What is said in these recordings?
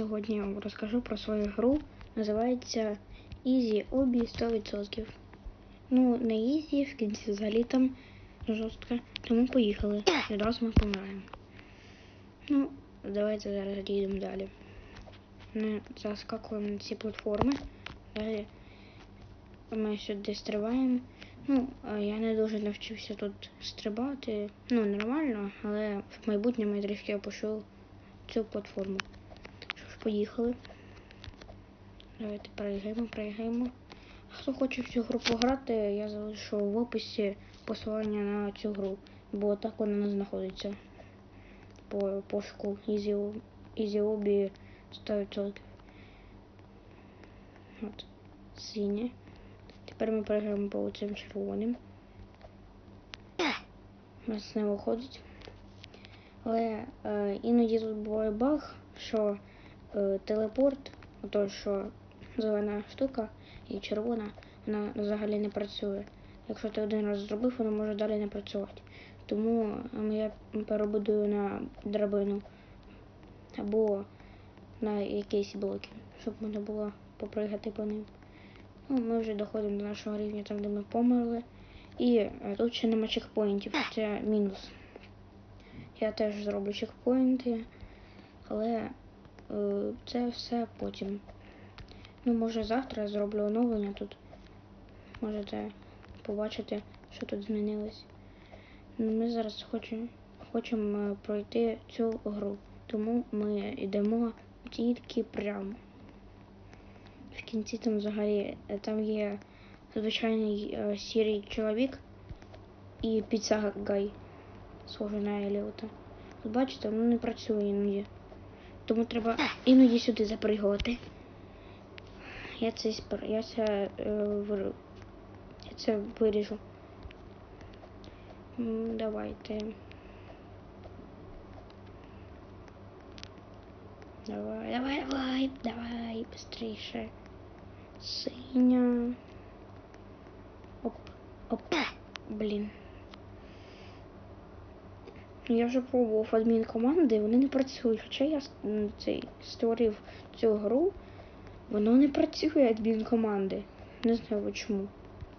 сьогодні вам розкажу про свою гру. Називається Easy Obby 100%. Ну, не Easy, в кінці взагалі там жорстко. Тому поїхали. Відразу ми помираємо. Ну, давайте зараз дійдемо далі. Ми заскакуємо на ці платформи. Далі ми сюди стрибаємо. Ну, я не дуже навчився тут стрибати. Ну, нормально, але в майбутньому я трішки опишу цю платформу. Поїхали. Давайте переїгаємо, переїгаємо. Хто хоче в цю гру пограти, я залишу в описі посилання на цю гру, бо так вона не знаходиться по пошуку Easy 100%. От, синє. Тепер ми перегаємо по цим червоним. У нас не виходить. Але е, іноді тут буває баг, що телепорт, то що зелена штука і червона, вона взагалі не працює. Якщо ти один раз зробив, вона може далі не працювати. Тому ем, я перебудую на драбину або на якісь блоки, щоб можна було попригати по ним. Ну, ми вже доходимо до нашого рівня, там де ми померли. І е, тут ще нема чекпоінтів, це мінус. Я теж зроблю чекпоінти, але е, це все потім. Ну, може завтра я зроблю оновлення тут. Можете побачити, що тут змінилось. Ну, Ми зараз хочемо, хочемо е, пройти цю гру, тому ми йдемо тільки прямо. В кінці там взагалі е, там є звичайний е, сірий чоловік і піца гай, схожий на Еліота. Бачите, воно не працює іноді. Тому треба іноді сюди запригувати. Я це я це е, я це виріжу. Давайте. Давай, давай, давай, давай, быстрейше. Синя. Оп, оп, блін. Я вже пробував адмін команди, вони не працюють. Хоча я цей створив цю гру, воно не працює адмін команди. Не знаю чому.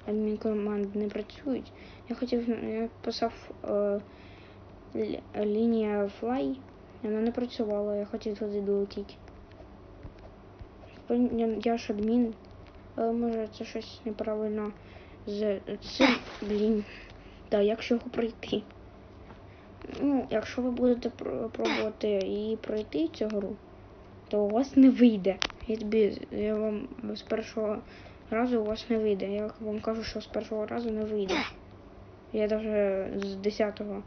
Адмін команди не працюють. Я хотів, я писав е, лінія fly, вона не працювала, я хотів туди долетіти. Я, я ж адмін, але може це щось неправильно з цим, блін. Та як його пройти? Якщо ви будете пробувати її пройти цю гру, то у вас не вийде. Я тобі я вам з першого разу у вас не вийде. Я вам кажу, що з першого разу не вийде. Я навіть з десятого.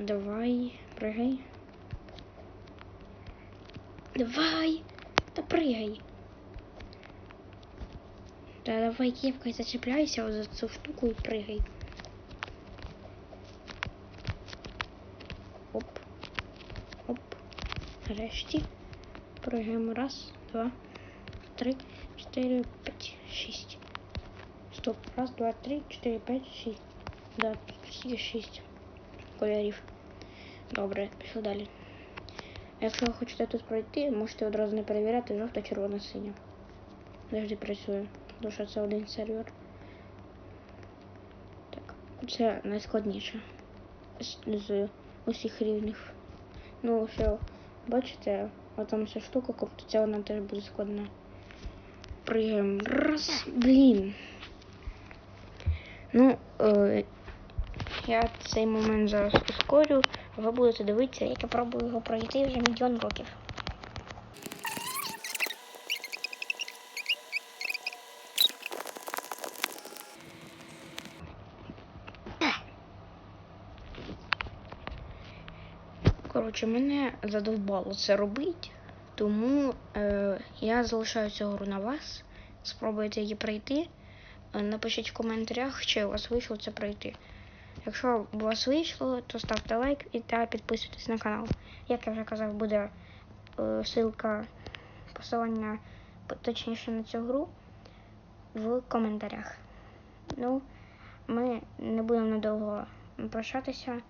Давай, пригай. Давай! Та пригай. Та давай кепкой зачепляйся за цю штуку і пригай. Оп. Оп. Нарешті. Пригаємо раз, два, три, чотири, п'ять, шість. Стоп. Раз, два, три, чотири, п'ять, шість. Да, тут всі шість кольорів. Добре, пішли далі. Якщо ви хочете тут пройти, можете одразу не перевіряти жовта, червона, синя. Завжди працює. Тому що це один сервер. Так, це найскладніше з усіх рівних. Ну, що, бачите, а там ця штука коптиться, вона теж буде складна. Пригаємо. Раз, блін. Ну, е, я цей момент зараз ускорю, ви будете дивитися, як я пробую його пройти вже мільйон років. Коротше, мене задовбало це робити, тому е, я залишаю цю гру на вас. Спробуйте її пройти. Е, Напишіть в коментарях, чи у вас вийшло це пройти. Якщо у вас вийшло, то ставте лайк і та підписуйтесь на канал. Як я вже казав, буде е, ссылка посилання точніше на цю гру в коментарях. Ну, ми не будемо надовго прощатися.